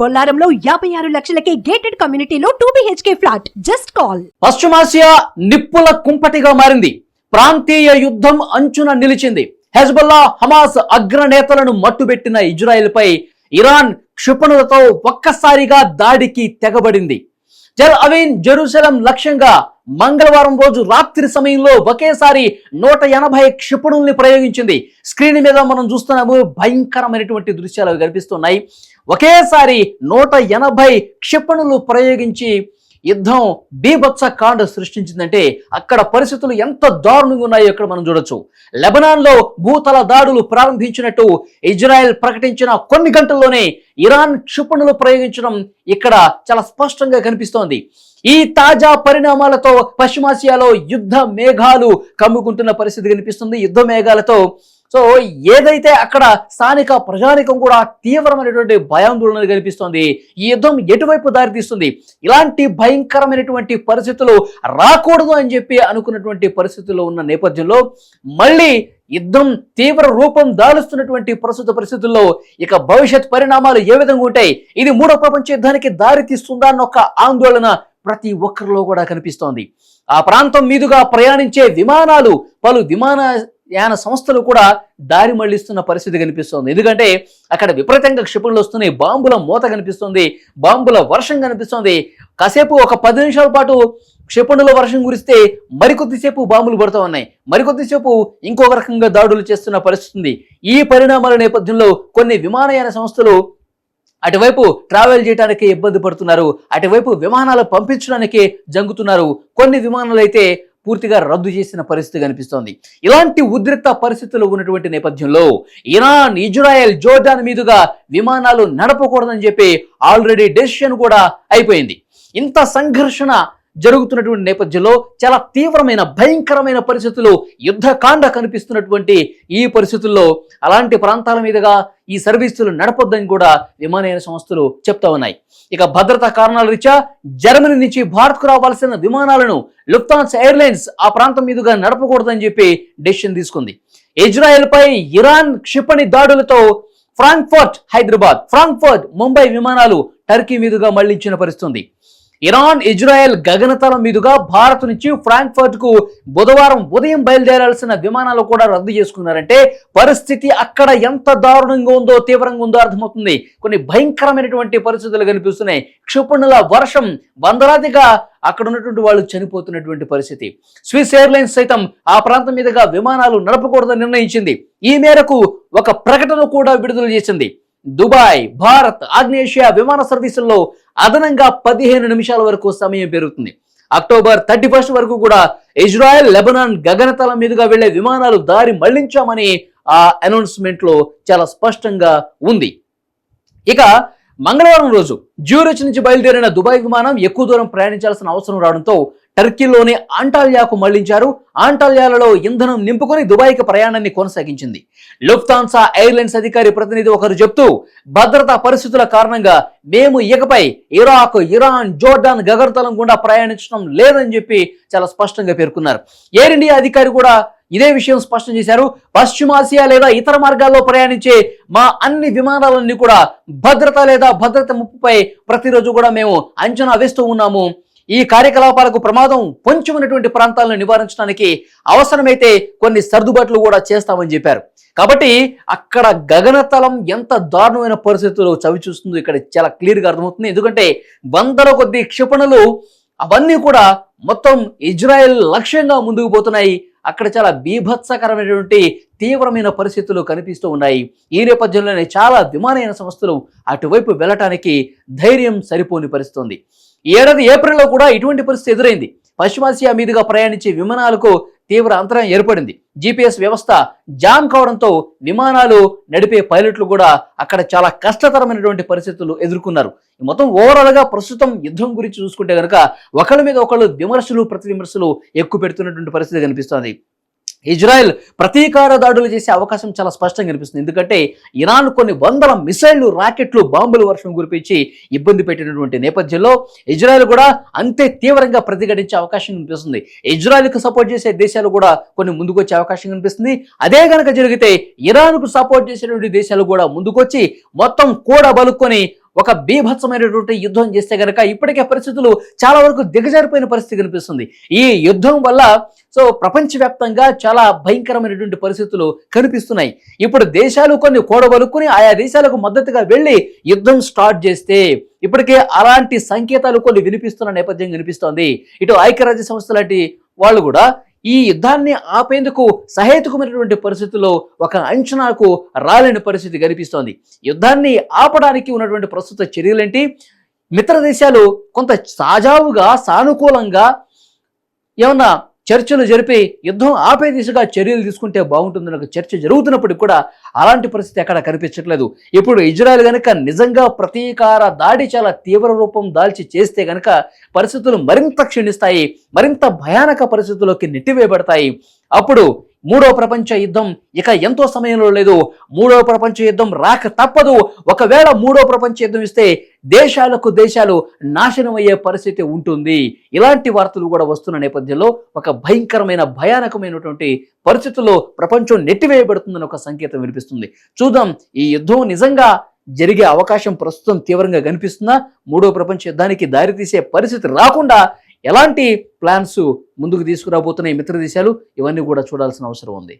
బొల్లారంలో యాభై ఆరు లక్షలకే గేటెడ్ కమ్యూనిటీలో two BHK flat just call పశ్చిమాసియా నిప్పుల కుంపటిగా మారింది. ప్రాంతీయ యుద్ధం అంచున నిలిచింది. హెజ్బుల్లా హమాస్ అగ్రనేతలను మట్టుబెట్టిన ఇజ్రాయెల్పై ఇరాన్ క్షిపణులతో ఒక్కసారిగా దాడికి తెగబడింది. జల్ అవీన్ జెరూసలం లక్ష్యంగా మంగళవారం రోజు రాత్రి సమయంలో ఒకేసారి నూట ఎనభై క్షిపణుల్ని ప్రయోగించింది. స్క్రీన్ మీద మనం చూస్తున్నాము భయంకరమైనటువంటి దృశ్యాలు కనిపిస్తున్నాయి. ఒకేసారి నూట ఎనభై క్షిపణులు ప్రయోగించి యుద్ధం బీభత్స కాండ సృష్టించిందంటే అక్కడ పరిస్థితులు ఎంత దారుణంగా ఉన్నాయో ఇక్కడ మనం చూడొచ్చు. లెబనాన్లో భూతల దాడులు ప్రారంభించినట్టు ఇజ్రాయెల్ ప్రకటించిన కొన్ని గంటల్లోనే ఇరాన్ క్షిపణులు ప్రయోగించడం ఇక్కడ చాలా స్పష్టంగా కనిపిస్తోంది. ఈ తాజా పరిణామాలతో పశ్చిమాసియాలో యుద్ధ మేఘాలు కమ్ముకుంటున్న పరిస్థితి కనిపిస్తుంది. యుద్ధ మేఘాలతో సో ఏదైతే అక్కడ స్థానిక ప్రజానికం కూడా తీవ్రమైనటువంటి భయాందోళన కనిపిస్తోంది ఈ యుద్ధం ఎటువైపు దారితీస్తుంది ఇలాంటి భయంకరమైనటువంటి పరిస్థితులు రాకూడదు అని చెప్పి అనుకున్నటువంటి పరిస్థితుల్లో ఉన్న నేపథ్యంలో మళ్ళీ యుద్ధం తీవ్ర రూపం దాలుస్తున్నటువంటి ప్రస్తుత పరిస్థితుల్లో ఇక భవిష్యత్ పరిణామాలు ఏ విధంగా ఉంటాయి ఇది మూడో ప్రపంచ యుద్ధానికి దారి తీస్తుందా అన్న ఒక ఆందోళన ప్రతి ఒక్కరిలో కూడా కనిపిస్తోంది. ఆ ప్రాంతం మీదుగా ప్రయాణించే విమానాలు పలు విమాన యాన సంస్థలు కూడా దారి మళ్ళిస్తున్న పరిస్థితి కనిపిస్తోంది. ఎందుకంటే అక్కడ విపరీతంగా క్షిపణులు వస్తున్నాయి బాంబుల మూత కనిపిస్తుంది బాంబుల వర్షం కనిపిస్తుంది. కాసేపు ఒక పది నిమిషాల పాటు క్షిపణుల వర్షం కురిస్తే మరికొద్దిసేపు బాంబులు పడుతూ ఉన్నాయి. మరికొద్దిసేపు ఇంకొక రకంగా దాడులు చేస్తున్న పరిస్థితి ఉంది. ఈ పరిణామాల నేపథ్యంలో కొన్ని విమానయాన సంస్థలు అటువైపు ట్రావెల్ చేయడానికి ఇబ్బంది పడుతున్నారు. అటువైపు విమానాలు పంపించడానికి జంగుతున్నారు కొన్ని విమానాలు అయితే పూర్తిగా రద్దు చేసిన పరిస్థితి కనిపిస్తోంది. ఇలాంటి ఉద్రిక్త పరిస్థితులు ఉన్నటువంటి నేపథ్యంలో ఇరాన్ ఇజ్రాయెల్ జోర్డాన్ మీదుగా విమానాలు నడపకూడదని చెప్పి ఆల్రెడీ డెసిషన్ కూడా అయిపోయింది. ఇంత సంఘర్షణ జరుగుతున్నటువంటి నేపథ్యంలో చాలా తీవ్రమైన భయంకరమైన పరిస్థితులు యుద్ధకాండ కనిపిస్తున్నటువంటి ఈ పరిస్థితుల్లో అలాంటి ప్రాంతాల మీదుగా ఈ సర్వీసులు నడపొద్దని కూడా విమానయాన సంస్థలు చెప్తా ఉన్నాయి. ఇక భద్రతా కారణాల రీత్యా జర్మనీ నుంచి భారత్కు రావాల్సిన విమానాలను లుఫ్తాన్స్ ఎయిర్లైన్స్ ఆ ప్రాంతం మీదుగా నడపకూడదని చెప్పి డెసిషన్ తీసుకుంది. ఇజ్రాయెల్పై ఇరాన్ క్షిపణి దాడులతో ఫ్రాంక్ఫర్ట్ హైదరాబాద్ ఫ్రాంక్ఫర్ట్ ముంబై విమానాలు టర్కీ మీదుగా మళ్ళించిన పరిస్థితుంది ఇరాన్ ఇజ్రాయెల్ గగనతలం మీదుగా భారత్ నుంచి ఫ్రాంక్ఫర్ట్కు బుధవారం ఉదయం బయలుదేరాల్సిన విమానాలు కూడా రద్దు చేసుకున్నారంటే పరిస్థితి అక్కడ ఎంత దారుణంగా ఉందో తీవ్రంగా ఉందో అర్థమవుతుంది. కొన్ని భయంకరమైనటువంటి పరిస్థితులు కనిపిస్తున్నాయి. క్షిపణుల వర్షం వందలాదిగా అక్కడ ఉన్నటువంటి వాళ్ళు చనిపోతున్నటువంటి పరిస్థితి. స్విస్ ఎయిర్లైన్స్ సైతం ఆ ప్రాంతం మీదుగా విమానాలు నడపకూడదని నిర్ణయించింది. ఈ మేరకు ఒక ప్రకటన కూడా విడుదల చేసింది. దుబాయ్ భారత్ ఆగ్నేషియా విమాన సర్వీసుల్లో అదనంగా పదిహేను నిమిషాల వరకు సమయం పెరుగుతుంది. అక్టోబర్ థర్టీ ఫస్ట్ వరకు కూడా ఇజ్రాయెల్ లెబనాన్ గగనతలం మీదుగా వెళ్ళే విమానాలు దారి మళ్ళించామని ఆ అనౌన్స్మెంట్లో చాలా స్పష్టంగా ఉంది. ఇక మంగళవారం రోజు జ్యూరిచ్ నుంచి బయలుదేరిన దుబాయ్ విమానం ఎక్కువ దూరం ప్రయాణించాల్సిన అవసరం రావడంతో టర్కీలోని ఆంటాల్యాకు మళ్ళించారు. ఆంటాల్యాలలో ఇంధనం నింపుకొని దుబాయ్కి ప్రయాణాన్ని కొనసాగించింది. లుఫ్తాన్సా ఎయిర్లైన్స్ అధికారి ప్రతినిధి ఒకరు చెప్తూ భద్రతా పరిస్థితుల కారణంగా మేము ఇకపై ఇరాక్ ఇరాన్ జోర్డాన్ గగర్తలం గుండా ప్రయాణించడం లేదని చెప్పి చాలా స్పష్టంగా పేర్కొన్నారు. ఎయిర్ ఇండియా అధికారి కూడా ఇదే విషయం స్పష్టం చేశారు. పశ్చిమాసియా లేదా ఇతర మార్గాల్లో ప్రయాణించే మా అన్ని విమానాలన్నీ కూడా భద్రత లేదా భద్రత ముప్పుపై ప్రతిరోజు కూడా మేము అంచనా వేస్తూ ఉన్నాము. ఈ కార్యకలాపాలకు ప్రమాదం పొంచి ఉన్నటువంటి ప్రాంతాలను నివారించడానికి అవసరమైతే కొన్ని సర్దుబాట్లు కూడా చేస్తామని చెప్పారు. కాబట్టి అక్కడ గగనతలం ఎంత దారుణమైన పరిస్థితుల్లో చవి చూస్తుందో ఇక్కడ చాలా క్లియర్గా అర్థమవుతుంది. ఎందుకంటే వందల కొద్ది క్షిపణులు అవన్నీ కూడా మొత్తం ఇజ్రాయెల్ లక్ష్యంగా ముందుకు పోతున్నాయి. అక్కడ చాలా బీభత్సకరమైనటువంటి తీవ్రమైన పరిస్థితులు కనిపిస్తూ ఉన్నాయి. ఈ నేపథ్యంలోనే చాలా విమానయాన సంస్థలు అటువైపు వెళ్ళటానికి ధైర్యం సరిపోని పరిస్థితుంది ఏడాది ఏప్రిల్లో కూడా ఇటువంటి పరిస్థితి ఎదురైంది. పశ్చిమాసియా మీదుగా ప్రయాణించే విమానాలకు తీవ్ర అంతరం ఏర్పడింది. జీపీఎస్ వ్యవస్థ జామ్ కావడంతో విమానాలు నడిపే పైలట్లు కూడా అక్కడ చాలా కష్టతరమైనటువంటి పరిస్థితులు ఎదుర్కొన్నారు. మొత్తం ఓవరాల్గా ప్రస్తుతం యుద్ధం గురించి చూసుకుంటే కనుక ఒకళ్ళ మీద ఒకళ్ళు విమర్శలు ప్రతి విమర్శలు ఎక్కువ పెడుతున్నటువంటి పరిస్థితి కనిపిస్తోంది. ఇజ్రాయెల్ ప్రతీకార దాడులు చేసే అవకాశం చాలా స్పష్టంగా కనిపిస్తుంది. ఎందుకంటే ఇరాన్ కొన్ని వందల మిసైళ్ళు రాకెట్లు బాంబులు వర్షం కురిపించి ఇబ్బంది పెట్టినటువంటి నేపథ్యంలో ఇజ్రాయెల్ కూడా అంతే తీవ్రంగా ప్రతిఘటించే అవకాశం కనిపిస్తుంది. ఇజ్రాయెల్కు సపోర్ట్ చేసే దేశాలు కూడా కొన్ని ముందుకొచ్చే అవకాశం కనిపిస్తుంది. అదే కనుక జరిగితే ఇరాన్కు సపోర్ట్ చేసేటువంటి దేశాలు కూడా ముందుకొచ్చి మొత్తం కూడా బలుక్కొని ఒక బీభత్సమైనటువంటి యుద్ధం చేస్తే కనుక ఇప్పటికే పరిస్థితులు చాలా వరకు దిగజారిపోయిన పరిస్థితి కనిపిస్తుంది. ఈ యుద్ధం వల్ల సో ప్రపంచవ్యాప్తంగా చాలా భయంకరమైనటువంటి పరిస్థితులు కనిపిస్తున్నాయి. ఇప్పుడు దేశాలు కొన్ని కూడబలుక్కుని ఆయా దేశాలకు మద్దతుగా వెళ్ళి యుద్ధం స్టార్ట్ చేస్తే ఇప్పటికే అలాంటి సంకేతాలు కొన్ని వినిపిస్తున్న నేపథ్యం కనిపిస్తోంది. ఇటు ఐక్యరాజ్య సంస్థ లాంటి వాళ్ళు కూడా ఈ యుద్ధాన్ని ఆపేందుకు సహేతుకమైనటువంటి పరిస్థితుల్లో ఒక అంచనాకు రాలేని పరిస్థితి కనిపిస్తోంది. యుద్ధాన్ని ఆపడానికి ఉన్నటువంటి ప్రస్తుత చర్యలేంటి? మిత్ర దేశాలు కొంత సాజావుగా సానుకూలంగా ఏమన్నా చర్చలు జరిపి యుద్ధం ఆపే దిశగా చర్యలు తీసుకుంటే బాగుంటుందని ఒక చర్చ జరుగుతున్నప్పటికి కూడా అలాంటి పరిస్థితి ఎక్కడ కనిపించట్లేదు. ఇప్పుడు ఇజ్రాయెల్ గనక నిజంగా ప్రతీకార దాడి చాలా తీవ్ర రూపం దాల్చి చేస్తే గనక పరిస్థితులు మరింత క్షీణిస్తాయి మరింత భయానక పరిస్థితుల్లోకి నెట్టివేయబడతాయి. అప్పుడు మూడో ప్రపంచ యుద్ధం ఇక ఎంతో సమయంలో లేదు. మూడో ప్రపంచ యుద్ధం రాక తప్పదు. ఒకవేళ మూడో ప్రపంచ యుద్ధం ఇస్తే దేశాలకు దేశాలు నాశనం అయ్యే పరిస్థితి ఉంటుంది. ఇలాంటి వార్తలు కూడా వస్తున్న నేపథ్యంలో ఒక భయంకరమైన భయానకమైనటువంటి పరిస్థితుల్లో ప్రపంచం నెట్టివేయబడుతుందని ఒక సంకేతం వినిపిస్తుంది. చూద్దాం ఈ యుద్ధం నిజంగా జరిగే అవకాశం ప్రస్తుతం తీవ్రంగా కనిపిస్తుందా? మూడో ప్రపంచ యుద్ధానికి దారితీసే పరిస్థితి రాకుండా ఎలాంటి ప్లాన్స్ ముందుకు తీసుకురాబోతున్నాయి మిత్ర దేశాలు ఇవన్నీ కూడా చూడాల్సిన అవసరం ఉంది.